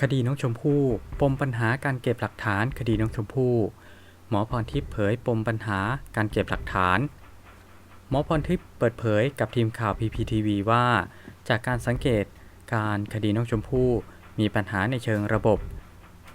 คดีน้องชมพู่ ปมปัญหาการเก็บหลักฐานคดีน้องชมพู่ หมอพรทิพย์เผยปมปัญหาการเก็บหลักฐาน หมอพรทิพย์เปิดเผยกับทีมข่าว PPTV ว่า จากการสังเกตการคดีน้องชมพู่มีปัญหาในเชิงระบบ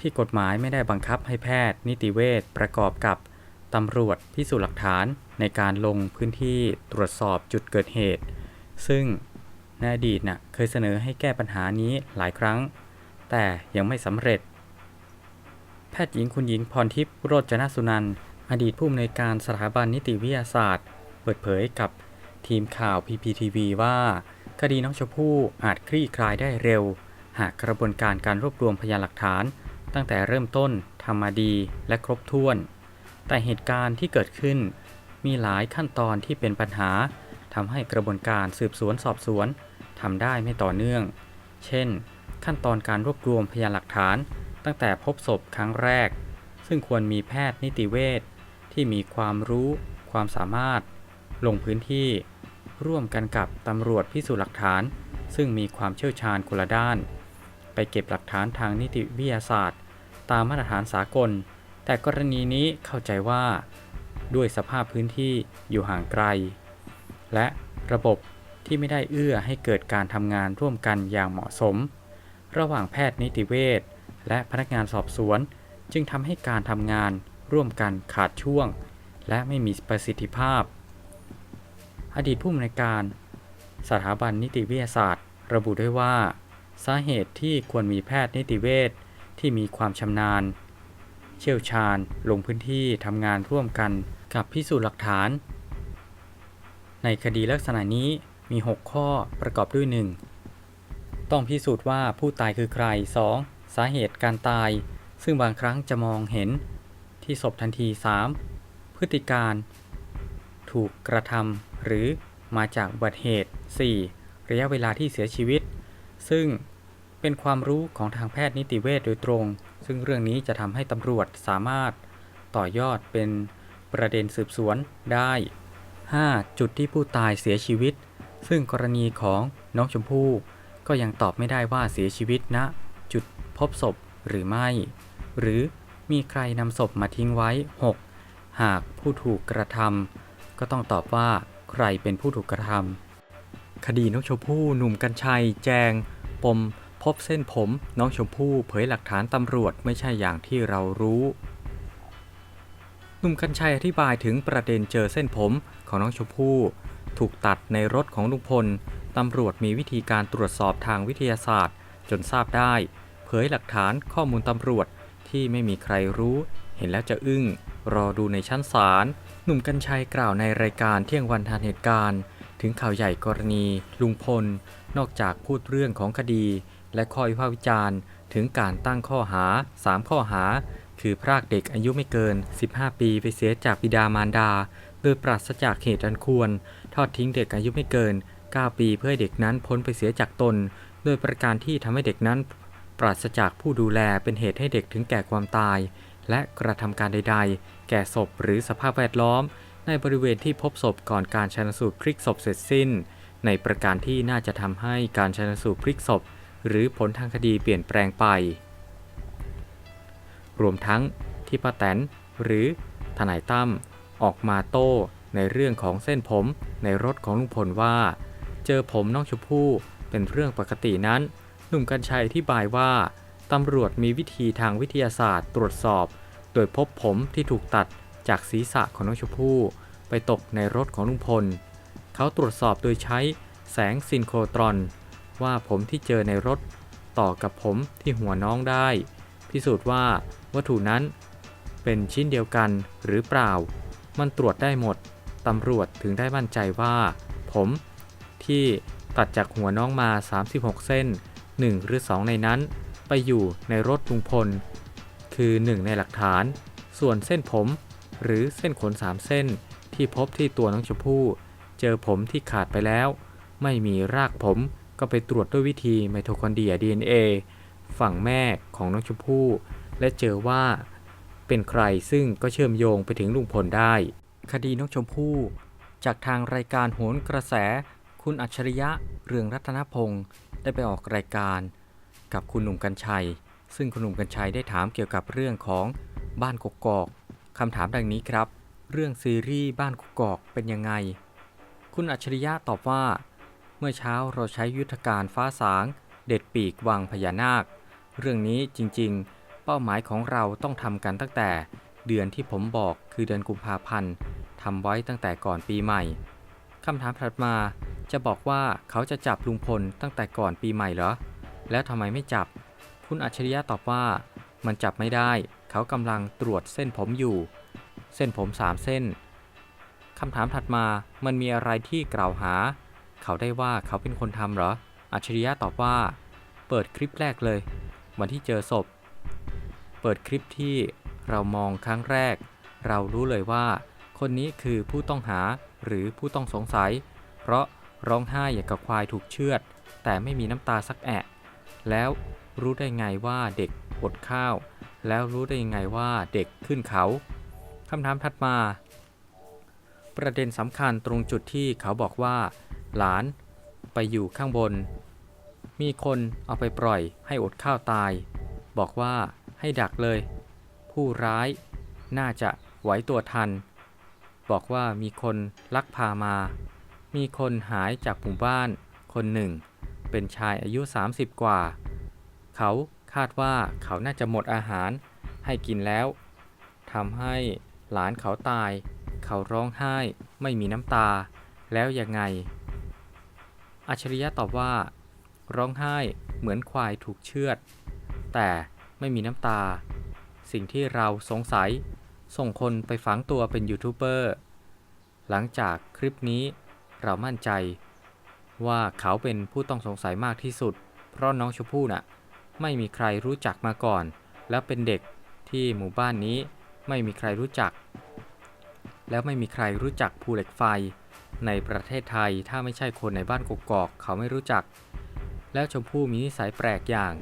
ที่กฎหมายไม่ได้บังคับให้แพทย์ นิติเวชประกอบกับตำรวจพิสูจน์หลักฐานในการลงพื้นที่ตรวจสอบจุดเกิดเหตุ ซึ่งในอดีตน่ะเคยเสนอให้แก้ปัญหานี้หลายครั้ง แต่ยังไม่สำเร็จ แพทย์หญิงคุณหญิงพรทิพย์โรจนสุนันท์อดีตผู้อำนวยการสถาบันนิติวิทยาศาสตร์ เปิดเผยกับทีมข่าว PPTV ว่า คดีน้องชมพู่อาจคลี่คลายได้เร็ว หากกระบวนการการรวบรวมพยานหลักฐาน ตั้งแต่เริ่มต้นทำมาดีและครบถ้วน แต่เหตุการณ์ที่เกิดขึ้น มีหลายขั้นตอนที่เป็นปัญหาทำให้กระบวนการสืบสวนสอบสวนทำได้ไม่ต่อเนื่อง เช่น ขั้นตอนการรวบรวมพยานหลักฐาน ตั้งแต่พบศพครั้งแรก ซึ่งควรมีแพทย์นิติเวชที่มีความรู้ ความสามารถ ลงพื้นที่ ร่วมกันกับตำรวจพิสูจน์หลักฐาน ซึ่งมีความเชี่ยวชาญคนละด้าน ไปเก็บหลักฐานทางนิติวิทยาศาสตร์ ตามมาตรฐานสากล แต่กรณีนี้เข้าใจว่า ด้วยสภาพพื้นที่อยู่ห่างไกล และระบบที่ไม่ได้เอื้อให้เกิดการทำงานร่วมกันอย่างเหมาะสม ระหว่างแพทย์นิติเวชและพนักงานสอบสวน จึงทำให้การทำงานร่วมกันขาดช่วง และไม่มีประสิทธิภาพ อดีตผู้อำนวยการ สถาบันนิติวิทยาศาสตร์ ระบุด้วยว่า สาเหตุที่ควรมีแพทย์นิติเวชที่มีความชำนาญ เชี่ยวชาญลงพื้นที่ทำงานร่วมกันกับพิสูจน์หลักฐาน ในคดีลักษณะนี้มี 6 ข้อประกอบด้วย 1. ต้องพิสูจน์ว่าผู้ตายคือใคร 2. สาเหตุการตาย ซึ่งบางครั้งจะมองเห็นที่ศพทันที 3. พฤติการ ถูกกระทำหรือมาจากอุบัติเหตุ 4. ระยะเวลาที่เสียชีวิต ซึ่งเป็นความรู้ของทางแพทย์นิติเวชโดยตรง ซึ่งเรื่องนี้จะทำให้ตำรวจสามารถต่อยอดเป็นประเด็นสืบสวนได้ 5. จุดที่ผู้ตายเสียชีวิต ซึ่งกรณีของน้องชมพู่ ก็ยังตอบไม่ได้ว่าเสียชีวิตณนะ จุดพบศพหรือไม่ หรือมีใครนำศพมาทิ้งไว้ 6. หากผู้ถูกกระทำก็ต้องตอบว่าใครเป็นผู้ถูกกระทำคดีน้องชมพู่หนุ่มกัญชัย แจง ปม พบเส้นผม น้องชมพู่เผยหลักฐานตำรวจไม่ใช่อย่างที่เรารู้หนุ่มกัญชัยอธิบายถึงประเด็นเจอเส้นผมของน้องชมพู่ ถูกตัดในรถของลุงพล ตำรวจมีวิธีการตรวจสอบทางวิทยาศาสตร์ จนทราบได้ เผยหลักฐานข้อมูลตำรวจที่ไม่มีใครรู้ เห็นแล้วจะอึ้ง รอดูในชั้นศาลหนุ่มกัญชัยกล่าวในรายการเที่ยงวันทันเหตุการณ์ ถึงข่าวใหญ่กรณี ลุงพล นอกจากพูดเรื่องของคดี และข้อวิพากษ์วิจารณ์ ถึงการตั้งข้อหา 3 ข้อหา คือพรากเด็กอายุไม่เกิน 15 ปีไปเสียจากบิดามารดา โดยปราศจากเหตุอันควร ทอดทิ้งเด็กอายุไม่เกิน 9 ปีเพื่อเด็กนั้นพ้นไปเสียจากตน โดยประการที่ทำให้เด็กนั้น ปราศจากผู้ดูแลเป็นเหตุให้เด็กถึงแก่ความตาย และกระทำการใด ๆ แก่ศพหรือสภาพแวดล้อม ในบริเวณที่พบศพก่อนการชันสูตรพลิกศพเสร็จสิ้น ในประการที่น่าจะทำให้การชันสูตรพลิกศพ หรือผลทางคดีเปลี่ยนแปลงไป รวมทั้งที่ป้าแตนหรือทนายตั้มออกมาโต้ในเรื่องของเส้นผมในรถของลุงพลว่า เจอผมน้องชมพู่เป็นเรื่องปกตินั้น หนุ่มกัญชัยอธิบายว่าตำรวจมีวิธีทางวิทยาศาสตร์ตรวจสอบ โดยพบผมที่ถูกตัดจากศีรษะของน้องชมพู่ไปตกในรถของลุงพล เขาตรวจสอบโดยใช้แสงซินโครตรอน ว่าผมที่เจอในรถ ต่อกับผมที่หัวน้องได้ พิสูจน์ว่าวัตถุนั้นเป็นชิ้นเดียวกันหรือเปล่า มันตรวจได้หมด ตำรวจถึงได้มั่นใจว่า ผม ที่ตัดจากหัวน้องมา 36 เส้น 1 หรือ 2 ในนั้นไปอยู่ในรถลุงพล คือ 1 ในหลักฐาน ส่วนเส้นผม หรือเส้นขน 3 เส้น ที่พบที่ตัวน้องชมพู่ เจอผมที่ขาดไปแล้ว ไม่มีรากผมก็ไปตรวจด้วยวิธีไมโทคอนเดรีย DNA ฝั่งแม่ของน้องชมพู่ และเจอว่า เป็นใครซึ่งก็เชื่อมโยงไปถึงลุงพลได้ คดีน้องชมพู่ จากทางรายการโหนกระแส คุณอัจฉริยะเรืองรัตนพงศ์ได้ไปออกรายการกับคุณหนุ่มกัญชัย ซึ่งคุณหนุ่มกัญชัยได้ถามเกี่ยวกับเรื่องของบ้านกกอกคำถามดังนี้ครับ เรื่องซีรีส์บ้านกกอกเป็นยังไง คุณอัจฉริยะตอบว่า เมื่อเช้าเราใช้ยุทธการฟ้าสาง เด็ดปีกวางพญานาค เรื่องนี้จริงๆ เป้าหมายของเราต้องทำกันตั้งแต่เดือนที่ผมบอกคือเดือนกุมภาพันธ์ทำไว้ตั้งแต่ก่อนปีใหม่ คำถามถัดมาจะบอกว่าเขาจะจับลุงพลตั้งแต่ก่อนปีใหม่เหรอ แล้วทำไมไม่จับ คุณอัจฉริยะตอบว่า มันจับไม่ได้ เขากำลังตรวจเส้นผมอยู่ เส้นผมสามเส้นคำถามถัดมามันมีอะไรที่กล่าวหา เขาได้ว่าเขาเป็นคนทำเหรอ อัจฉริยะตอบว่า เปิดคลิปแรกเลย วันที่เจอศพ เปิดคลิปที่เรามองครั้งแรก เรารู้เลยว่า คนนี้คือผู้ต้องหา หรือผู้ต้องสงสัย เพราะร้องไห้อย่างกับควายถูกเชือด แต่ไม่มีน้ำตาสักแอะแล้วรู้ได้ไงว่าเด็กอดข้าว แล้วรู้ได้ยังไงว่าเด็กขึ้นเขาคำถามถัดมา ประเด็นสำคัญตรงจุดที่เขาบอกว่า หลานไปอยู่ข้างบน มีคนเอาไปปล่อยให้อดข้าวตาย บอกว่าให้ดักเลย ผู้ร้ายน่าจะไหวตัวทัน บอกว่ามีคนลักพามา มีคนหายจากหมู่บ้าน คนหนึ่ง เป็นชายอายุ 30 กว่า เขาคาดว่าเขาน่าจะหมดอาหารให้กินแล้วทำให้หลานเขาตาย เขาร้องไห้ไม่มีน้ำตา แล้วยังไง อัจฉริยะตอบว่า ร้องไห้เหมือนควายถูกเชือด แต่ไม่มีน้ำตา สิ่งที่เราสงสัย ส่งคนไปฝังตัวเป็นยูทูบเบอร์ หลังจากคลิปนี้เรามั่นใจ ว่าเขาเป็นผู้ต้องสงสัยมากที่สุด เพราะน้องชมพู่น่ะ ไม่มีใครรู้จักมาก่อน แล้วเป็นเด็กที่หมู่บ้านนี้ไม่มีใครรู้จัก แล้วไม่มีใครรู้จักภูเหล็กไฟ ในประเทศไทยถ้าไม่ใช่คนในบ้านกกอกเขาไม่รู้จัก แล้วชมพู่มีนิสัยแปลกอย่าง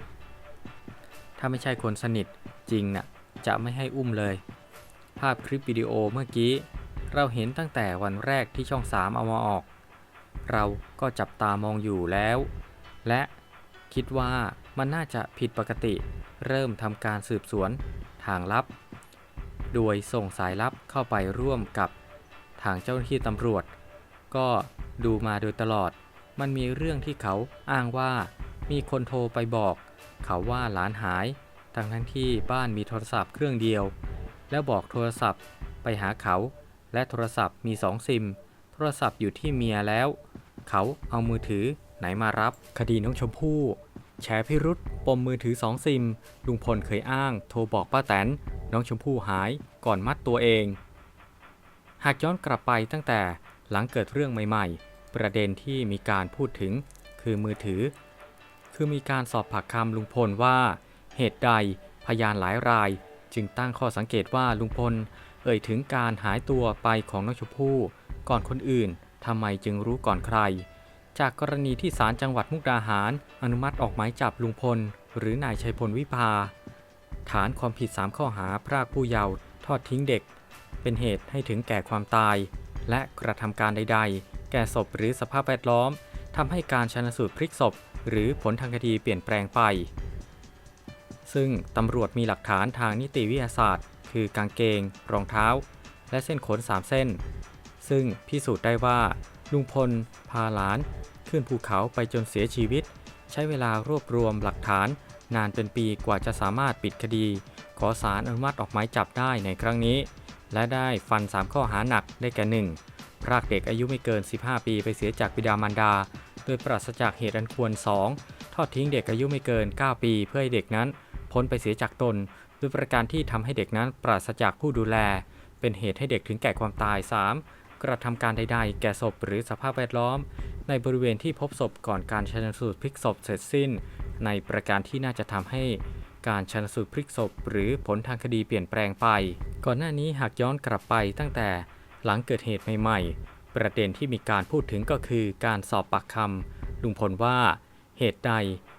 ถ้าไม่ใช่คนสนิทจริงน่ะจะไม่ให้อุ้มเลย ภาพคลิปวิดีโอเมื่อกี้ เราเห็นตั้งแต่วันแรกที่ช่อง 3 เอามาออก เราก็จับตามองอยู่แล้ว และคิดว่ามันน่าจะผิดปกติ เริ่มทำการสืบสวนทางลับ โดยส่งสายลับเข้าไปร่วมกับทางเจ้าหน้าที่ตำรวจ ก็ดูมาโดยตลอด มันมีเรื่องที่เขาอ้างว่ามีคนโทรไปบอก เขาว่าหลานหายทั้งทั้งที่บ้านมีโทรศัพท์เครื่องเดียว แล้วบอกโทรศัพท์ไปหาเขา และโทรศัพท์มีสองซิม โทรศัพท์อยู่ที่เมียแล้ว เขาเอามือถือไหนมารับ คดีน้องชมพู่แฉพิรุษปมมือถือสองซิม ลุงพลเคยอ้าง โทรบอกป้าแตน น้องชมพู่หายก่อนมัดตัวเอง หากย้อนกลับไปตั้งแต่หลังเกิดเรื่องใหม่ ๆ ประเด็นที่มีการพูดถึงคือมือถือ คือมีการสอบปากคำลุงพลว่า เหตุใดพยานหลายราย จึงตั้งข้อสังเกตว่าลุงพล เอ่ยถึงการหายตัวไปของน้องชมพู่ก่อนคนอื่นทำไมจึงรู้ก่อนใคร จากกรณีที่ศาลจังหวัดมุกดาหาร อนุมัติออกหมายจับลุงพล หรือนายชัยพลวิภา ฐานความผิด 3 ข้อหาพรากผู้เยาว์ทอดทิ้งเด็ก เป็นเหตุให้ถึงแก่ความตาย และกระทำการใด ๆ แก่ศพหรือสภาพแวดล้อมทำให้การชันสูตรพลิกศพ หรือผลทางคดีเปลี่ยนแปลงไป ซึ่งตำรวจมีหลักฐานทางนิติวิทยาศาสตร์ คือกางเกง รองเท้า และเส้นขน3เส้น ซึ่งพิสูจน์ได้ว่า ลุงพล พาหลาน ขึ้นภูเขาไปจนเสียชีวิต ใช้เวลารวบรวมหลักฐาน นานเป็นปีกว่าจะสามารถปิดคดี ขอสารอนุมัติออกหมายจับได้ในครั้งนี้ และได้ฟัน 3 ข้อหาหนักได้แก่ 1. พรากเด็กอายุไม่เกิน 15 ปีไปเสียจากบิดามารดา โดยปราศจากเหตุอันควร 2. ทอดทิ้งเด็กอายุไม่เกิน 9 ปีเพื่อให้เด็กนั้น พ้นไปเสียจากตนด้วยประการที่ทำให้เด็กนั้นปราศจากผู้ดูแล เป็นเหตุให้เด็กถึงแก่ความตาย 3. กระทำการใดๆ แก่ศพหรือสภาพแวดล้อม ในบริเวณที่พบศพก่อนการชันสูตรพลิกศพเสร็จสิ้น ในประการที่น่าจะทำให้การชันสูตรพลิกศพ หรือผลทางคดีเปลี่ยนแปลงไป ก่อนหน้านี้หากย้อนกลับไปตั้งแต่หลังเกิดเหตุใหม่ๆ ประเด็นที่มีการพูดถึงก็คือการสอบปากคำลุงพลว่า เหตุใด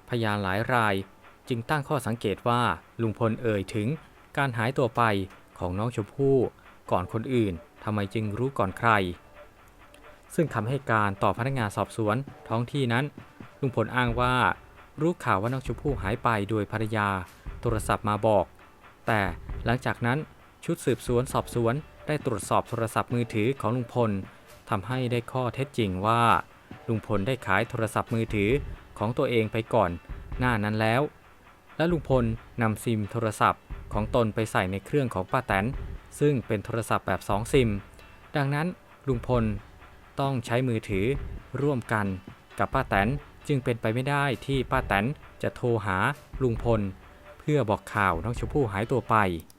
พยานหลายราย จึงตั้งข้อสังเกตว่าลุงพลเอ่ยถึงการหายตัวไปของน้องชมพู่ก่อนคนอื่นทำไมจึงรู้ก่อนใคร ซึ่งคำให้การต่อพนักงานสอบสวนท้องที่นั้น ลุงพลอ้างว่า รู้ข่าวว่าน้องชมพู่หายไปโดยภรรยาโทรศัพท์มาบอก แต่หลังจากนั้นชุดสืบสวนสอบสวนได้ตรวจสอบโทรศัพท์มือถือของลุงพลทำให้ได้ข้อเท็จจริงว่าลุงพลได้ขายโทรศัพท์มือถือของตัวเองไปก่อน หน้านั้นแล้ว และลุงพลนำซิมโทรศัพท์ของตนไปใส่ในเครื่องของป้าแตน ซึ่งเป็นโทรศัพท์แบบ 2 ซิม ดังนั้นลุงพลต้องใช้มือถือร่วมกันกับป้าแตนจึงเป็นไปไม่ได้ที่ป้าแตนจะโทรหาลุงพล เพื่อบอกข่าวน้องชมพู่หายตัวไป